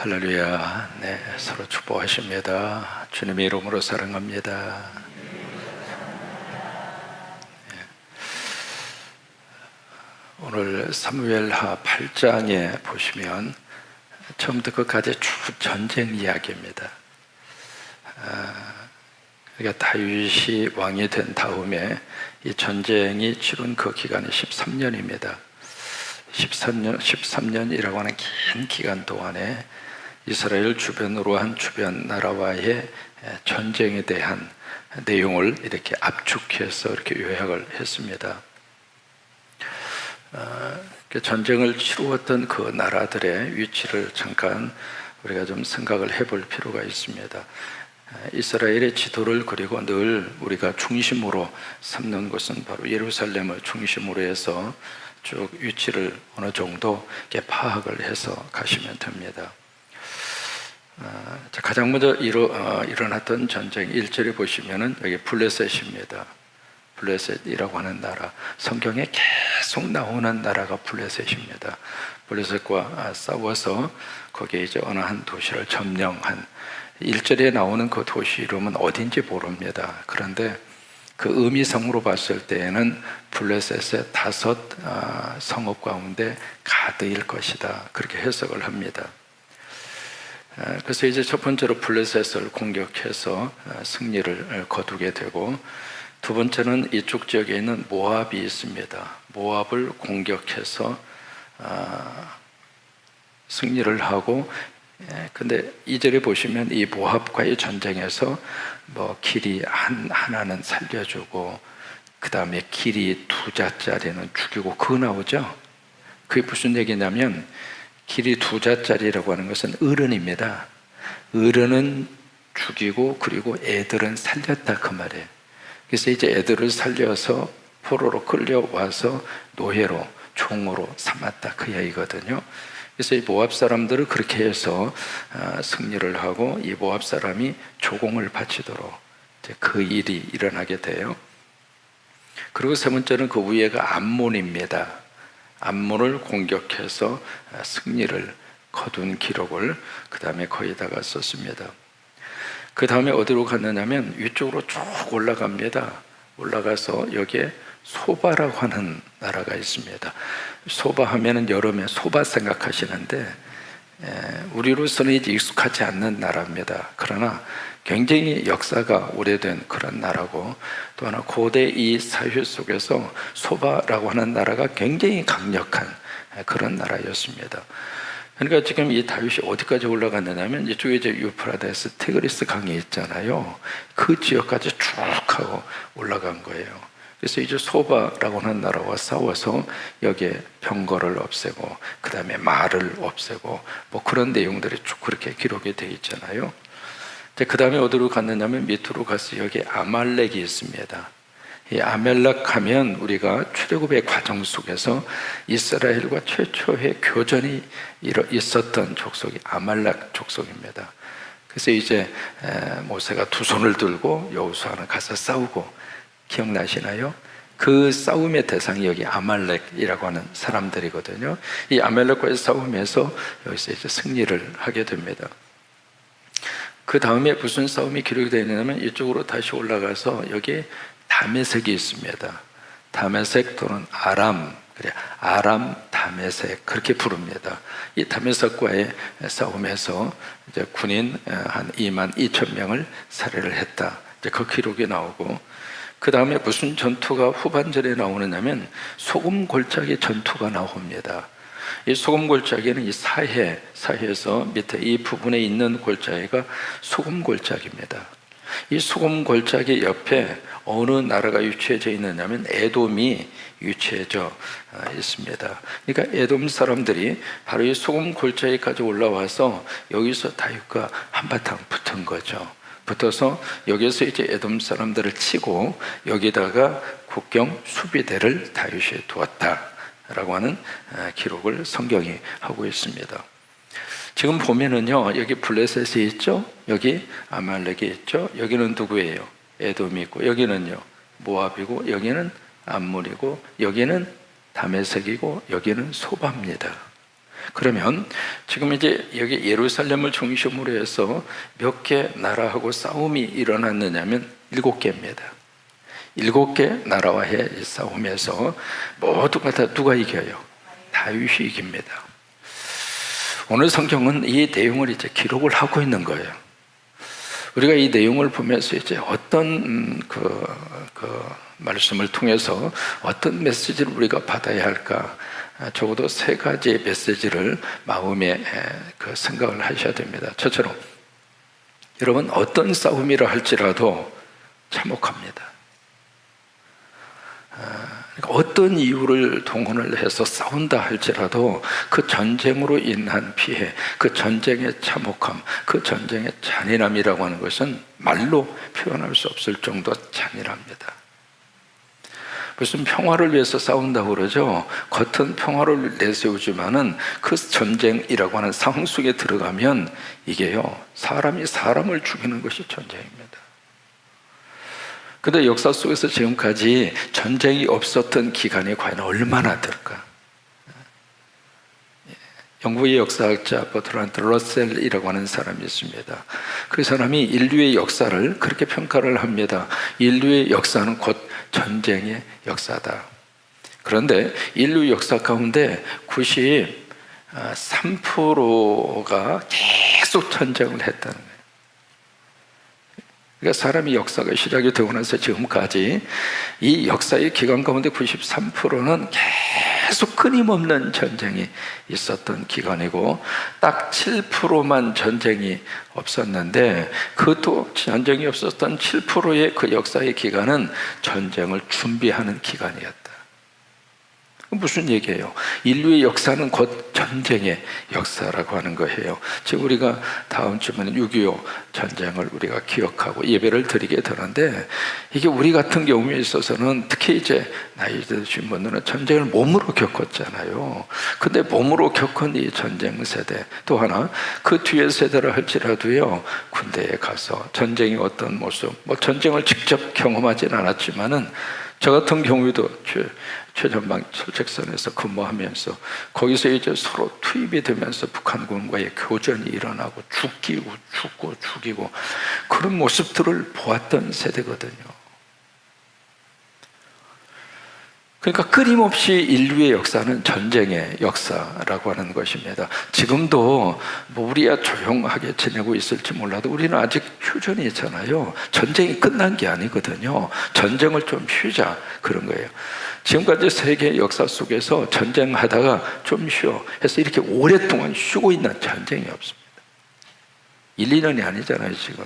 할렐루야. 네, 서로 축복하십니다. 주님의 이름으로 사랑합니다. 네. 오늘 사무엘하 8장에 보시면 처음부터 끝까지 쭉 전쟁 이야기입니다. 아, 그러니까 다윗이 왕이 된 다음에 이 전쟁이 치룬 그 기간이 13년입니다. 13년, 13년이라고 하는 긴 기간 동안에 이스라엘 주변으로 한 주변 나라와의 전쟁에 대한 내용을 이렇게 압축해서 이렇게 요약을 했습니다. 어, 전쟁을 치루었던 그 나라들의 위치를 잠깐 우리가 좀 생각을 해볼 필요가 있습니다. 이스라엘의 지도를 그리고 늘 우리가 중심으로 삼는 것은 바로 예루살렘을 중심으로 해서 쭉 위치를 어느 정도 파악을 해서 가시면 됩니다. 아, 가장 먼저 일어, 어, 일어났던 전쟁 1절에 보시면은 여기 블레셋입니다. 블레셋이라고 하는 나라. 성경에 계속 나오는 나라가 블레셋입니다. 블레셋과 아, 싸워서 거기에 이제 어느 한 도시를 점령한 1절에 나오는 그 도시 이름은 어딘지 모릅니다. 그런데 그 의미성으로 봤을 때에는 블레셋의 다섯 아, 성읍 가운데 가드일 것이다. 그렇게 해석을 합니다. 그래서 이제 첫 번째로 블레셋을 공격해서 승리를 거두게 되고 두 번째는 이쪽 지역에 있는 모압이 있습니다. 모압을 공격해서 승리를 하고 근데 이 절에 보시면 이 모압과의 전쟁에서 뭐 길이 한 하나는 살려주고 그 다음에 길이 두 자짜리는 죽이고 그거 나오죠. 그게 무슨 얘기냐면 길이 두 자짜리라고 하는 것은 어른입니다. 어른은 죽이고 그리고 애들은 살렸다 그 말이에요. 그래서 이제 애들을 살려서 포로로 끌려와서 노예로 종으로 삼았다 그 이야기거든요. 그래서 이 모압 사람들을 그렇게 해서 아, 승리를 하고 이 모압 사람이 조공을 바치도록 그 일이 일어나게 돼요. 그리고 세 번째는 그 위에가 암몬입니다. 암몬을 공격해서 승리를 거둔 기록을 그 다음에 거기다가 썼습니다. 그 다음에 어디로 갔느냐면 위쪽으로 쭉 올라갑니다. 올라가서 여기에 소바라고 하는 나라가 있습니다. 소바 하면은 여름에 소바 생각하시는데 우리로서는 이제 익숙하지 않는 나라입니다. 그러나 굉장히 역사가 오래된 그런 나라고 또 하나 고대 이 사회 속에서 소바라고 하는 나라가 굉장히 강력한 그런 나라였습니다. 그러니까 지금 이 다윗이 어디까지 올라갔느냐면 이쪽에 이제 유프라데스 티그리스 강이 있잖아요. 그 지역까지 쭉 하고 올라간 거예요. 그래서 이제 소바라고 하는 나라와 싸워서 여기에 병거를 없애고 그 다음에 말을 없애고 뭐 그런 내용들이 쭉 그렇게 기록이 되어 있잖아요. 그 다음에 어디로 갔느냐면 밑으로 가서 여기 아말렉이 있습니다. 이 아멜렉 하면 우리가 출애굽의 과정 속에서 이스라엘과 최초의 교전이 있었던 족속이 아말렉 족속입니다. 그래서 이제 모세가 두 손을 들고 여호수아는 가서 싸우고 기억나시나요? 그 싸움의 대상이 여기 아말렉이라고 하는 사람들이거든요. 이 아말렉과의 싸움에서 여기서 이제 승리를 하게 됩니다. 그 다음에 무슨 싸움이 기록이 되어 있냐면 이쪽으로 다시 올라가서 여기 다메색이 있습니다. 다메색 또는 아람, 그래 아람 다메색 그렇게 부릅니다. 이 다메색과의 싸움에서 이제 군인 한 2만 2천 명을 살해를 했다. 이제 그 기록이 나오고 그 다음에 무슨 전투가 후반절에 나오느냐면 소금 골짜기 전투가 나옵니다. 이 소금 골짜기는 이 사해, 사해에서 밑에 이 부분에 있는 골짜기가 소금 골짜기입니다. 이 소금 골짜기 옆에 어느 나라가 위치해져 있느냐면 에돔이 위치해져 아, 있습니다. 그러니까 에돔 사람들이 바로 이 소금 골짜기까지 올라와서 여기서 다윗과 한바탕 붙은 거죠. 붙어서 여기서 이제 에돔 사람들을 치고 여기다가 국경 수비대를 다윗이 두었다 라고 하는 아, 기록을 성경이 하고 있습니다. 지금 보면은요 여기 블레셋이 있죠, 여기 아말렉이 있죠, 여기는 누구예요? 에돔이 있고 여기는요 모압이고 여기는 암몬이고 여기는 다메색이고 여기는 소바입니다. 그러면 지금 이제 여기 예루살렘을 중심으로 해서 몇 개 나라하고 싸움이 일어났느냐면 일곱 개입니다. 일곱 개 나라와의 싸움에서 모두가 다 누가 이겨요? 다윗이 이깁니다. 오늘 성경은 이 내용을 이제 기록을 하고 있는 거예요. 우리가 이 내용을 보면서 이제 어떤 음, 그, 그 말씀을 통해서 어떤 메시지를 우리가 받아야 할까? 아, 적어도 세 가지의 메시지를 마음에 그 생각을 하셔야 됩니다. 저처럼 여러분 어떤 싸움이라 할지라도 참혹합니다. 아, 그러니까 어떤 이유를 동원을 해서 싸운다 할지라도 그 전쟁으로 인한 피해, 그 전쟁의 참혹함, 그 전쟁의 잔인함이라고 하는 것은 말로 표현할 수 없을 정도 잔인합니다. 무슨 평화를 위해서 싸운다고 그러죠. 겉은 평화를 내세우지만은 그 전쟁이라고 하는 상황 속에 들어가면 이게요, 사람이 사람을 죽이는 것이 전쟁입니다. 근데 역사 속에서 지금까지 전쟁이 없었던 기간이 과연 얼마나 될까? 영국의 역사학자 버트란트 러셀이라고 하는 사람이 있습니다. 그 사람이 인류의 역사를 그렇게 평가를 합니다. 인류의 역사는 곧 전쟁의 역사다. 그런데 인류 역사 가운데 93%가 계속 전쟁을 했다는 거예요. 그러니까 사람이 역사가 시작이 되고 나서 지금까지 이 역사의 기간 가운데 93%는 계속 끊임없는 전쟁이 있었던 기간이고 딱 7%만 전쟁이 없었는데 그것도 전쟁이 없었던 7%의 그 역사의 기간은 전쟁을 준비하는 기간이었다. 무슨 얘기예요? 인류의 역사는 곧 전쟁의 역사라고 하는 거예요. 지금 우리가 다음 주면 6.25 전쟁을 우리가 기억하고 예배를 드리게 되는데 이게 우리 같은 경우에 있어서는 특히 이제 나이 드신 분들은 전쟁을 몸으로 겪었잖아요. 근데 몸으로 겪은 이 전쟁 세대 또 하나 그 뒤에 세대를 할지라도요 군대에 가서 전쟁의 어떤 모습 뭐 전쟁을 직접 경험하진 않았지만은 저 같은 경우에도 최, 최전방 철책선에서 근무하면서 거기서 이제 서로 투입이 되면서 북한군과의 교전이 일어나고 죽기고 죽고 죽이고 그런 모습들을 보았던 세대거든요. 그러니까 끊임없이 인류의 역사는 전쟁의 역사라고 하는 것입니다. 지금도 뭐 우리야 조용하게 지내고 있을지 몰라도 우리는 아직 휴전이 있잖아요. 전쟁이 끝난 게 아니거든요. 전쟁을 좀 쉬자 그런 거예요. 지금까지 세계 역사 속에서 전쟁하다가 좀 쉬어 해서 이렇게 오랫동안 쉬고 있는 전쟁이 없습니다. 1, 2년이 아니잖아요, 지금.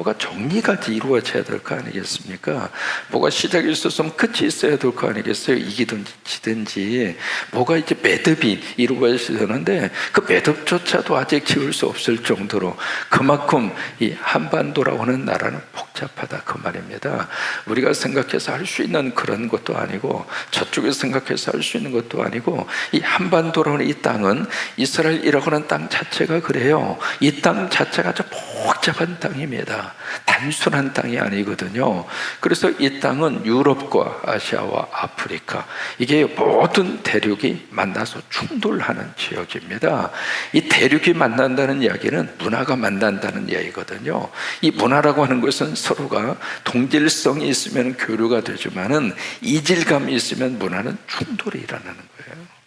뭐가 정리가 이루어져야 될 거 아니겠습니까? 뭐가 시작이 있었으면 끝이 있어야 될 거 아니겠어요? 이기든지 지든지 뭐가 이제 매듭이 이루어져야 되는데 그 매듭조차도 아직 지을 수 없을 정도로 그만큼 이 한반도라고 하는 나라는 복잡하다 그 말입니다. 우리가 생각해서 할 수 있는 그런 것도 아니고 저쪽에서 생각해서 할 수 있는 것도 아니고 이 한반도라는 이 땅은 이스라엘이라고 하는 땅 자체가 그래요. 이 땅 자체가 아주 복잡한 땅입니다. 단순한 땅이 아니거든요. 그래서 이 땅은 유럽과 아시아와 아프리카 이게 모든 대륙이 만나서 충돌하는 지역입니다. 이 대륙이 만난다는 이야기는 문화가 만난다는 이야기거든요. 이 문화라고 하는 것은 서로가 동질성이 있으면 교류가 되지만은 이질감이 있으면 문화는 충돌이 일어나는 거예요.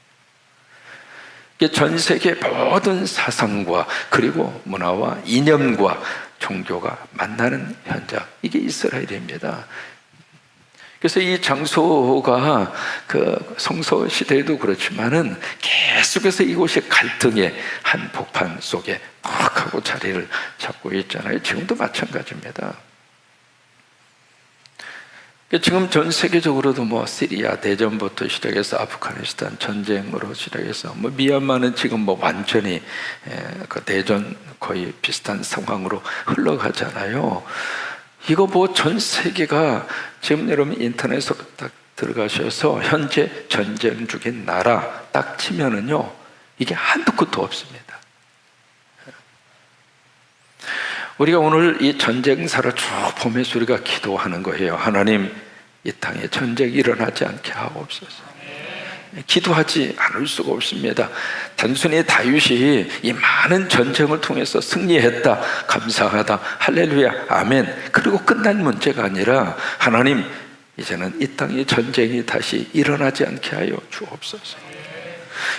전 세계 모든 사상과 그리고 문화와 이념과 종교가 만나는 현장 이게 이스라엘입니다. 그래서 이 장소가 그 성서 시대에도 그렇지만은 계속해서 이곳이 갈등의 한 복판 속에 꽉 하고 자리를 잡고 있잖아요. 지금도 마찬가지입니다. 지금 전 세계적으로도 뭐 시리아 대전부터 시작해서 아프가니스탄 전쟁으로 시작해서 뭐 미얀마는 지금 뭐 완전히 그 대전 거의 비슷한 상황으로 흘러가잖아요. 이거 뭐 전 세계가 지금 여러분 인터넷으로 딱 들어가셔서 현재 전쟁 중인 나라 딱 치면은요 이게 한두 끝도 없습니다. 우리가 오늘 이 전쟁사를 쭉 보면서 우리가 기도하는 거예요. 하나님, 이 땅에 전쟁이 일어나지 않게 하옵소서. 기도하지 않을 수가 없습니다. 단순히 다윗이 이 많은 전쟁을 통해서 승리했다, 감사하다, 할렐루야, 아멘. 그리고 끝난 문제가 아니라 하나님 이제는 이 땅의 전쟁이 다시 일어나지 않게 하여 주옵소서.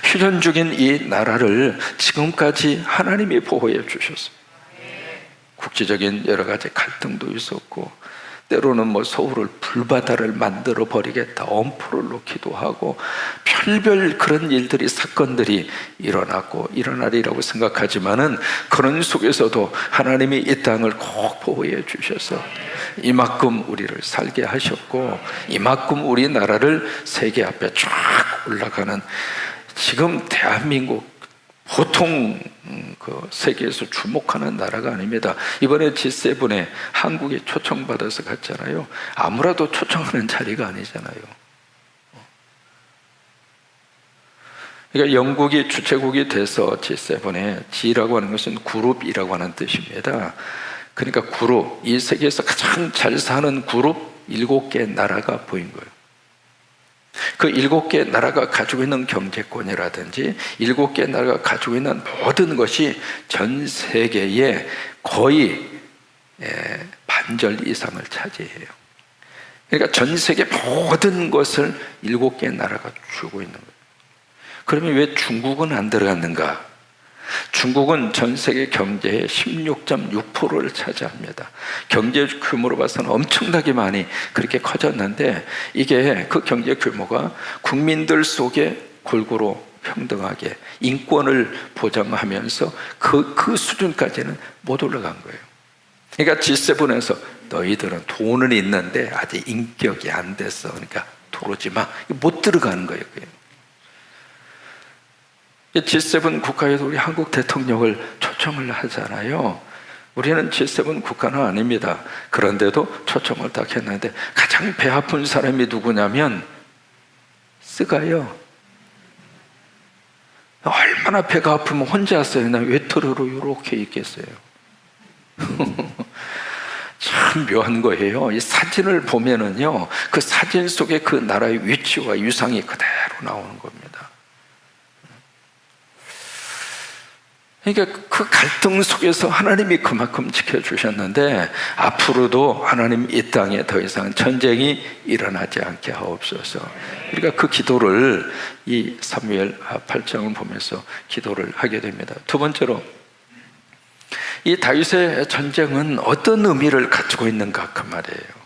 휴전 중인 이 나라를 지금까지 하나님이 보호해 주셨어요. 국제적인 여러 가지 갈등도 있었고 때로는 뭐 서울을 불바다를 만들어 버리겠다 엄포를 놓기도 하고 별별 그런 일들이 사건들이 일어났고 일어나리라고 생각하지만은 그런 속에서도 하나님이 이 땅을 꼭 보호해 주셔서 이만큼 우리를 살게 하셨고 이만큼 우리나라를 세계 앞에 쫙 올라가는 지금 대한민국 보통 음, 그 세계에서 주목하는 나라가 아닙니다. 이번에 G7에 한국이 초청받아서 갔잖아요. 아무라도 초청하는 자리가 아니잖아요. 그러니까 영국이 주최국이 돼서 G7에 G라고 하는 것은 그룹이라고 하는 뜻입니다. 그러니까 그룹, 이 세계에서 가장 잘 사는 그룹 일곱 개 나라가 보인 거예요. 그 일곱 개 나라가 가지고 있는 경제권이라든지 일곱 개 나라가 가지고 있는 모든 것이 전 세계의 거의 예, 반절 이상을 차지해요. 그러니까 전 세계 모든 것을 일곱 개 나라가 주고 있는 거예요. 그러면 왜 중국은 안 들어갔는가? 중국은 전 세계 경제의 16.6%를 차지합니다. 경제 규모로 봐서는 엄청나게 많이 그렇게 커졌는데 이게 그 경제 규모가 국민들 속에 골고루 평등하게 인권을 보장하면서 그, 그 수준까지는 못 올라간 거예요. 그러니까 G7에서 너희들은 돈은 있는데 아직 인격이 안 됐어. 그러니까 들어오지 마. 못 들어가는 거예요. 그게. G7 국가에서 우리 한국 대통령을 초청을 하잖아요. 우리는 G7 국가는 아닙니다. 그런데도 초청을 딱 했는데 가장 배 아픈 사람이 누구냐면 쓰가요. 얼마나 배가 아프면 혼자서요. 나 외톨이로 이렇게 있겠어요. 참 묘한 거예요. 이 사진을 보면은요, 그 사진 속에 그 나라의 위치와 유상이 그대로 나오는 겁니다. 그러니까 그 갈등 속에서 하나님이 그만큼 지켜주셨는데 앞으로도 하나님 이 땅에 더 이상 전쟁이 일어나지 않게 하옵소서. 우리가 그 기도를 이 사무엘 8장을 보면서 기도를 하게 됩니다. 두 번째로 이 다윗의 전쟁은 어떤 의미를 가지고 있는가 그 말이에요.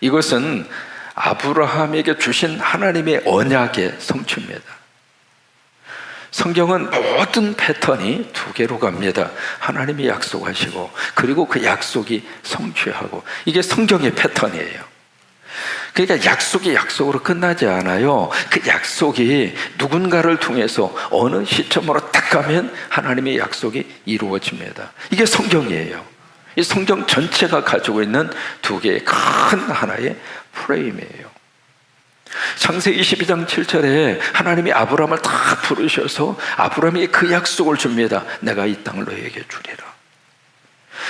이것은 아브라함에게 주신 하나님의 언약의 성취입니다. 성경은 모든 패턴이 두 개로 갑니다. 하나님이 약속하시고 그리고 그 약속이 성취하고 이게 성경의 패턴이에요. 그러니까 약속이 약속으로 끝나지 않아요. 그 약속이 누군가를 통해서 어느 시점으로 딱 가면 하나님의 약속이 이루어집니다. 이게 성경이에요. 이 성경 전체가 가지고 있는 두 개의 큰 하나의 프레임이에요. 창세기 22장 7절에 하나님이 아브라함을 딱 부르셔서 아브라함이 그 약속을 줍니다. 내가 이 땅을 너에게 주리라.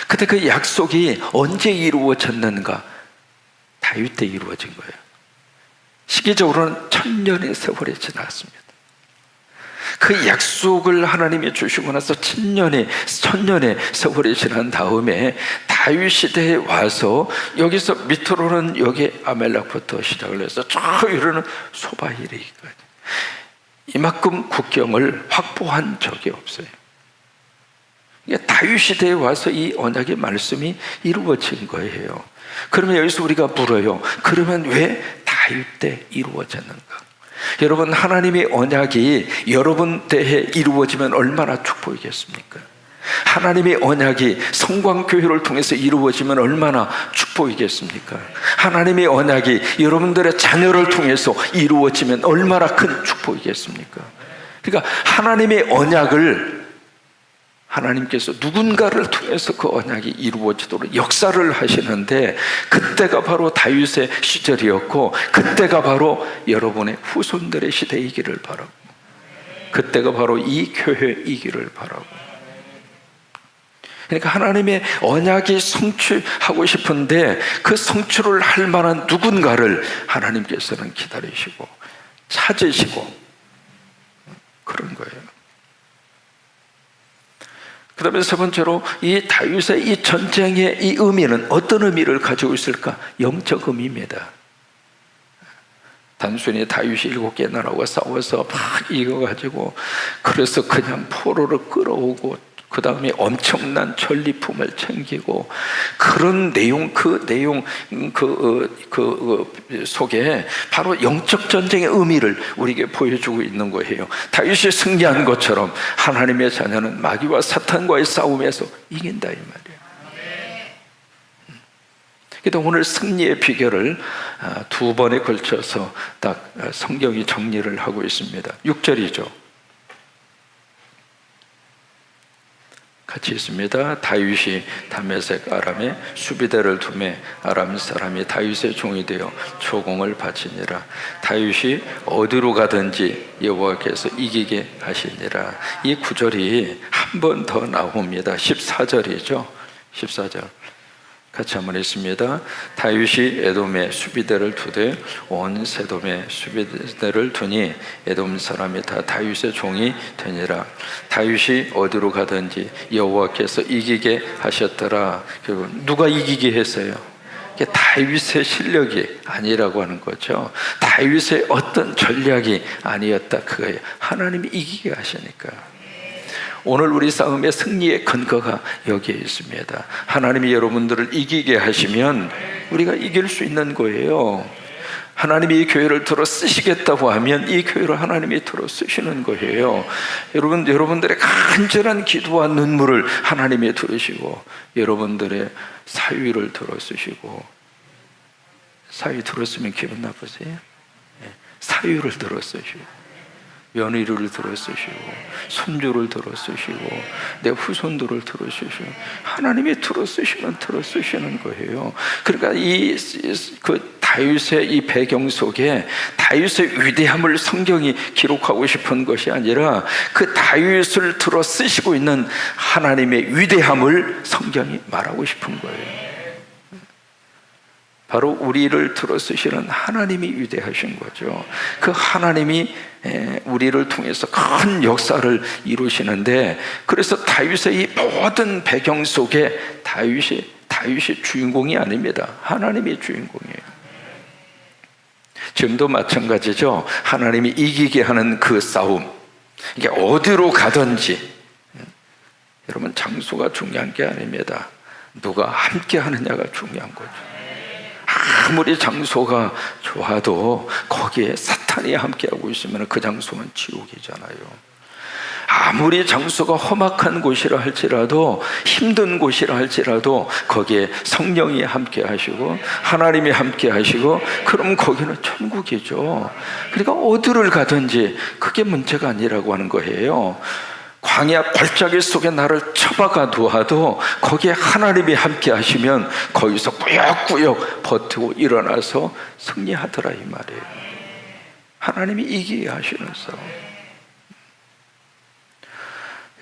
근데 그 약속이 언제 이루어졌는가? 다윗 때 이루어진 거예요. 시기적으로는 천년의 세월이 지났습니다. 그 약속을 하나님이 주시고 나서 천년의 천년의 세월이 지난 다음에 다윗 시대에 와서 여기서 밑으로는 여기 아멜렉부터 시작을 해서 저 이르는 소바히리까지 이만큼 국경을 확보한 적이 없어요. 다윗 시대에 와서 이 언약의 말씀이 이루어진 거예요. 그러면 여기서 우리가 물어요. 그러면 왜 다윗 때 이루어졌는가? 여러분 하나님의 언약이 여러분 때에 이루어지면 얼마나 축복이겠습니까? 하나님의 언약이 성광교회를 통해서 이루어지면 얼마나 축복이겠습니까? 하나님의 언약이 여러분들의 자녀를 통해서 이루어지면 얼마나 큰 축복이겠습니까? 그러니까 하나님의 언약을 하나님께서 누군가를 통해서 그 언약이 이루어지도록 역사를 하시는데 그때가 바로 다윗의 시절이었고 그때가 바로 여러분의 후손들의 시대이기를 바라고 그때가 바로 이 교회이기를 바라고. 그러니까 하나님의 언약이 성취하고 싶은데 그 성취를 할 만한 누군가를 하나님께서는 기다리시고 찾으시고 그 다음에 세 번째로 이 다윗의 이 전쟁의 이 의미는 어떤 의미를 가지고 있을까? 영적 의미입니다. 단순히 다윗이 일곱 개 나라와 싸워서 막 이겨가지고 그래서 그냥 포로를 끌어오고 그 다음에 엄청난 전리품을 챙기고 그런 내용 그 내용 그, 어, 그, 그 속에 바로 영적 전쟁의 의미를 우리에게 보여주고 있는 거예요. 다윗이 승리한 것처럼 하나님의 자녀는 마귀와 사탄과의 싸움에서 이긴다 이 말이에요. 그래서 오늘 승리의 비결을 아, 두 번에 걸쳐서 딱 성경이 정리를 하고 있습니다. 6절이죠. 같이 있습니다. 다윗이 다메섹 아람에 수비대를 두매 아람 사람이 다윗의 종이 되어 초공을 바치니라. 다윗이 어디로 가든지 여호와께서 이기게 하시니라. 이 구절이 한 번 더 나옵니다. 14절이죠. 14절. 같이 한번 읽습니다. 다윗이 에돔에 수비대를 두되 온 세돔에 수비대를 두니 에돔 사람이 다 다윗의 종이 되니라. 다윗이 어디로 가든지 여호와께서 이기게 하셨더라. 결국 누가 이기게 했어요? 다윗의 실력이 아니라고 하는 거죠. 다윗의 어떤 전략이 아니었다 그거예요. 하나님이 이기게 하시니까. 오늘 우리 싸움의 승리의 근거가 여기에 있습니다. 하나님이 여러분들을 이기게 하시면 우리가 이길 수 있는 거예요. 하나님이 이 교회를 들어 쓰시겠다고 하면 이 교회를 하나님이 들어 쓰시는 거예요. 여러분, 여러분들의 간절한 기도와 눈물을 하나님이 들으시고, 여러분들의 사위를 들어 쓰시고, 사위 들었으면 기분 나쁘세요? 네. 사위를 들어 쓰시고. 며느리를 들어쓰시고 손주를 들어쓰시고 내 후손들을 들어쓰시고 하나님이 들어쓰시면 들어쓰시는 거예요. 그러니까 이 그 다윗의 이 배경 속에 다윗의 위대함을 성경이 기록하고 싶은 것이 아니라 그 다윗을 들어 쓰시고 있는 하나님의 위대함을 성경이 말하고 싶은 거예요. 바로 우리를 들어 쓰시는 하나님이 위대하신 거죠. 그 하나님이 우리를 통해서 큰 역사를 이루시는데 그래서 다윗의 이 모든 배경 속에 다윗이 다윗이 주인공이 아닙니다. 하나님이 주인공이에요. 지금도 마찬가지죠. 하나님이 이기게 하는 그 싸움. 이게 어디로 가든지 여러분 장소가 중요한 게 아닙니다. 누가 함께 하느냐가 중요한 거죠. 아무리 장소가 좋아도 거기에 사탄이 함께하고 있으면 그 장소는 지옥이잖아요. 아무리 장소가 험악한 곳이라 할지라도 힘든 곳이라 할지라도 거기에 성령이 함께 하시고 하나님이 함께 하시고 그럼 거기는 천국이죠. 그러니까 어디를 가든지 그게 문제가 아니라고 하는 거예요. 광야 발자기 속에 나를 처박아 두어도 거기에 하나님이 함께 하시면 거기서 꾸역꾸역 버티고 일어나서 승리하더라 이 말이에요. 하나님이 이기게 하시는 싸움.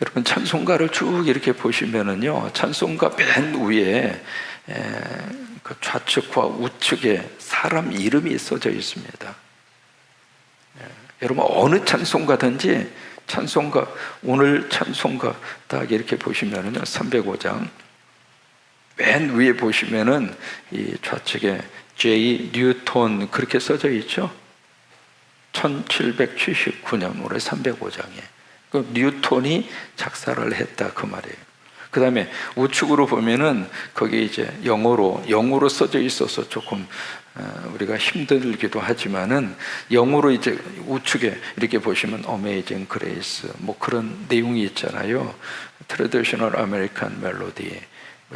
여러분 찬송가를 쭉 이렇게 보시면은요 찬송가 맨 위에 그 좌측과 우측에 사람 이름이 써져 있습니다. 여러분 어느 찬송가든지 찬송가 오늘 찬송가 딱 이렇게 보시면은요 305장 맨 위에 보시면은 이 좌측에 J 뉴턴 그렇게 써져 있죠. 1779년 올해 305장에 그 뉴턴이 작사를 했다 그 말이에요. 그 다음에 우측으로 보면은 거기 이제 영어로 영어로 써져 있어서 조금 어, 우리가 힘들기도 하지만은 영어로 이제 우측에 이렇게 보시면 Amazing Grace 뭐 그런 내용이 있잖아요. Traditional American Melody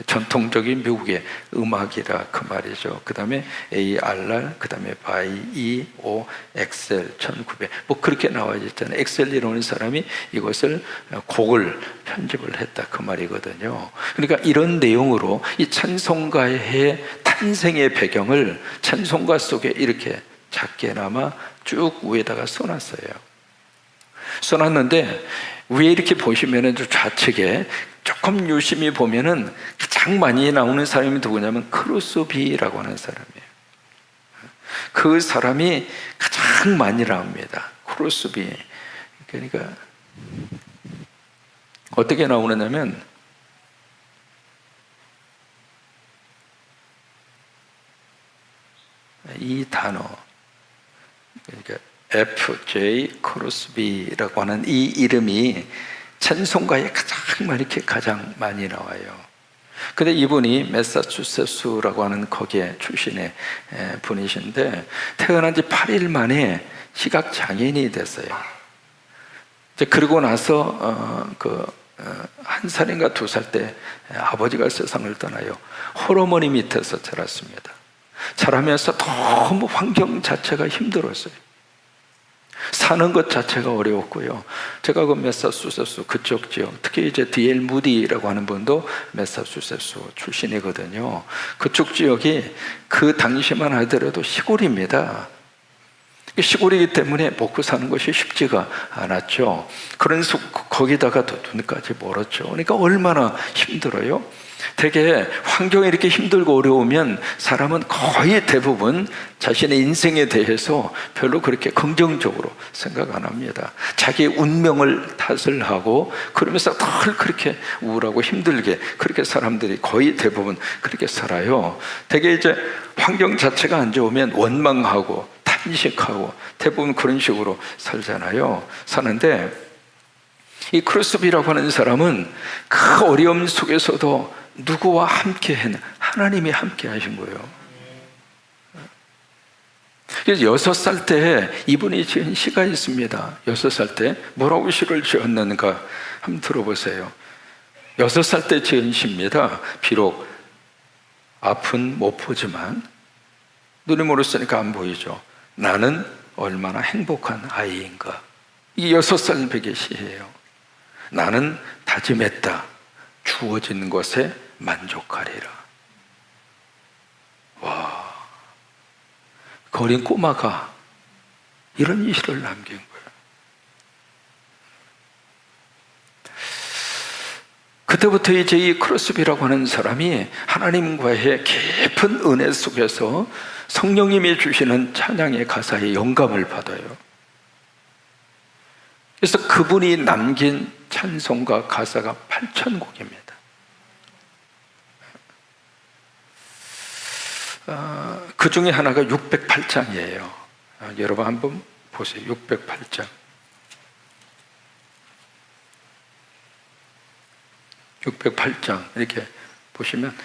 전통적인 미국의 음악이라 그 말이죠. 그 다음에 ARR, 그 다음에 by E, O, 엑셀 1900. 뭐 그렇게 나와 있잖아요. 엑셀이라는 사람이 이것을 곡을 편집을 했다. 그 말이거든요. 그러니까 이런 내용으로 이 찬송가의 탄생의 배경을 찬송가 속에 이렇게 작게나마 쭉 위에다가 써놨어요. 써놨는데 위에 이렇게 보시면은 좌측에 조금 유심히 보면은 가장 많이 나오는 사람이 누구냐면 크루스비라고 하는 사람이에요. 그 사람이 가장 많이 나옵니다. 크루스비. 그러니까 어떻게 나오느냐면 이 단어 그러니까 FJ 크로스비라고 하는 이 이름이 찬송가에 가장 많이 이렇게 가장 많이 나와요. 근데 이분이 메사추세츠라고 하는 거기에 출신의 에, 분이신데 태어난 지 8일 만에 시각 장애인이 됐어요. 이제 그러고 나서 어, 그한 살인가 두 살 때 아버지가 세상을 떠나요. 홀어머니 밑에서 자랐습니다. 자라면서 너무 환경 자체가 힘들었어요. 사는 것 자체가 어려웠고요. 제가 그 메사추세츠 그쪽 지역, 특히 이제 디엘 무디라고 하는 분도 메사추세츠 출신이거든요. 그쪽 지역이 그 당시만 하더라도 시골입니다. 시골이기 때문에 먹고 사는 것이 쉽지가 않았죠. 그런 속 거기다가 더 눈까지 멀었죠. 그러니까 얼마나 힘들어요. 되게 환경이 이렇게 힘들고 어려우면 사람은 거의 대부분 자신의 인생에 대해서 별로 그렇게 긍정적으로 생각 안 합니다. 자기 운명을 탓을 하고 그러면서 늘 그렇게 우울하고 힘들게 그렇게 사람들이 거의 대부분 그렇게 살아요. 되게 이제 환경 자체가 안 좋으면 원망하고 탄식하고 대부분 그런 식으로 살잖아요. 사는데 이 크루스비라고 하는 사람은 그 어려움 속에서도 누구와 함께 했나? 하나님이 함께 하신 거예요. 그래서 여섯 살 때 이분이 지은 시가 있습니다. 여섯 살 때 뭐라고 시를 지었는가 한번 들어보세요. 여섯 살 때 지은 시입니다. 비록 아픈 모포지만 눈이 멀었으니까 안 보이죠. 나는 얼마나 행복한 아이인가. 이 여섯 살 백의 시예요. 나는 다짐했다. 주어진 것에 만족하리라. 와, 그 어린 꼬마가 이런 이 시를 남긴 거예요. 그때부터 이제 이 크로스비라고 하는 사람이 하나님과의 깊은 은혜 속에서 성령님이 주시는 찬양의 가사에 영감을 받아요. 그래서 그분이 남긴 찬송가 가사가 8천 곡입니다. 어, 그 중에 하나가 608장이에요. 어, 여러분 한번 보세요. 608장. 608장 이렇게 보시면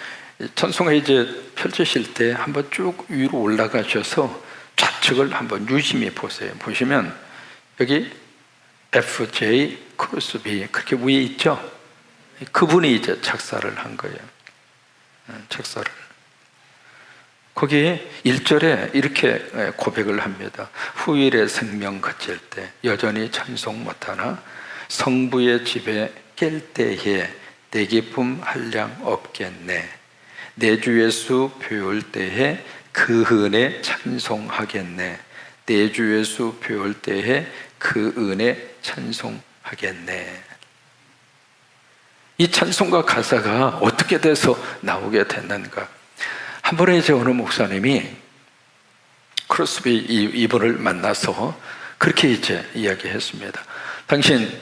천송가 이제 펼치실 때 한번 쭉 위로 올라가셔서 좌측을 한번 유심히 보세요. 보시면 여기 FJ 크로스 B 그렇게 위에 있죠. 그분이 이제 작사를 한 거예요. 음, 작사를. 거기에 1절에 이렇게 고백을 합니다. 후일의 생명 그칠 때 여전히 찬송 못하나 성부의 집에 깰 때에 내 기쁨 한량 없겠네. 내 주 예수 배울 때에 그 은혜 찬송하겠네. 내 주 예수 배울 때에 그 은혜 찬송하겠네. 이 찬송가 가사가 어떻게 돼서 나오게 됐는가? 한 번에 이제 어느 목사님이 크로스비 이분을 만나서 그렇게 이제 이야기했습니다. 당신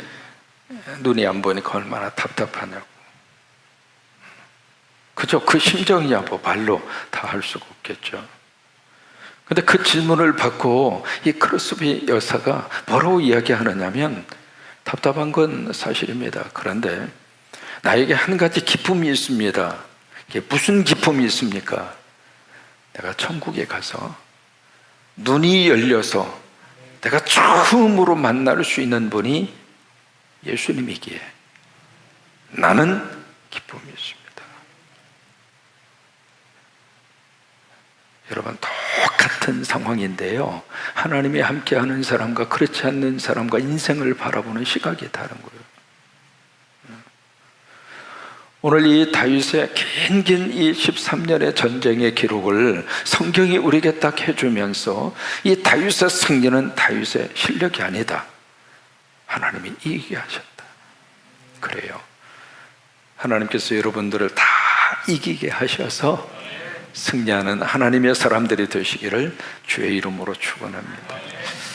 눈이 안 보니까 얼마나 답답하냐고. 그죠? 그 심정이야 뭐 말로 다 할 수가 없겠죠. 근데 그 질문을 받고 이 크로스비 여사가 뭐라고 이야기하느냐면 답답한 건 사실입니다. 그런데 나에게 한 가지 기쁨이 있습니다. 무슨 기쁨이 있습니까? 내가 천국에 가서 눈이 열려서 내가 처음으로 만날 수 있는 분이 예수님이기에 나는 기쁨이 있습니다. 여러분, 똑같은 상황인데요. 하나님이 함께하는 사람과 그렇지 않는 사람과 인생을 바라보는 시각이 다른 거예요. 오늘 이 다윗의 긴 긴 이 13년의 전쟁의 기록을 성경이 우리에게 딱 해주면서 이 다윗의 승리는 다윗의 실력이 아니다. 하나님이 이기게 하셨다. 그래요. 하나님께서 여러분들을 다 이기게 하셔서 승리하는 하나님의 사람들이 되시기를 주의 이름으로 축원합니다.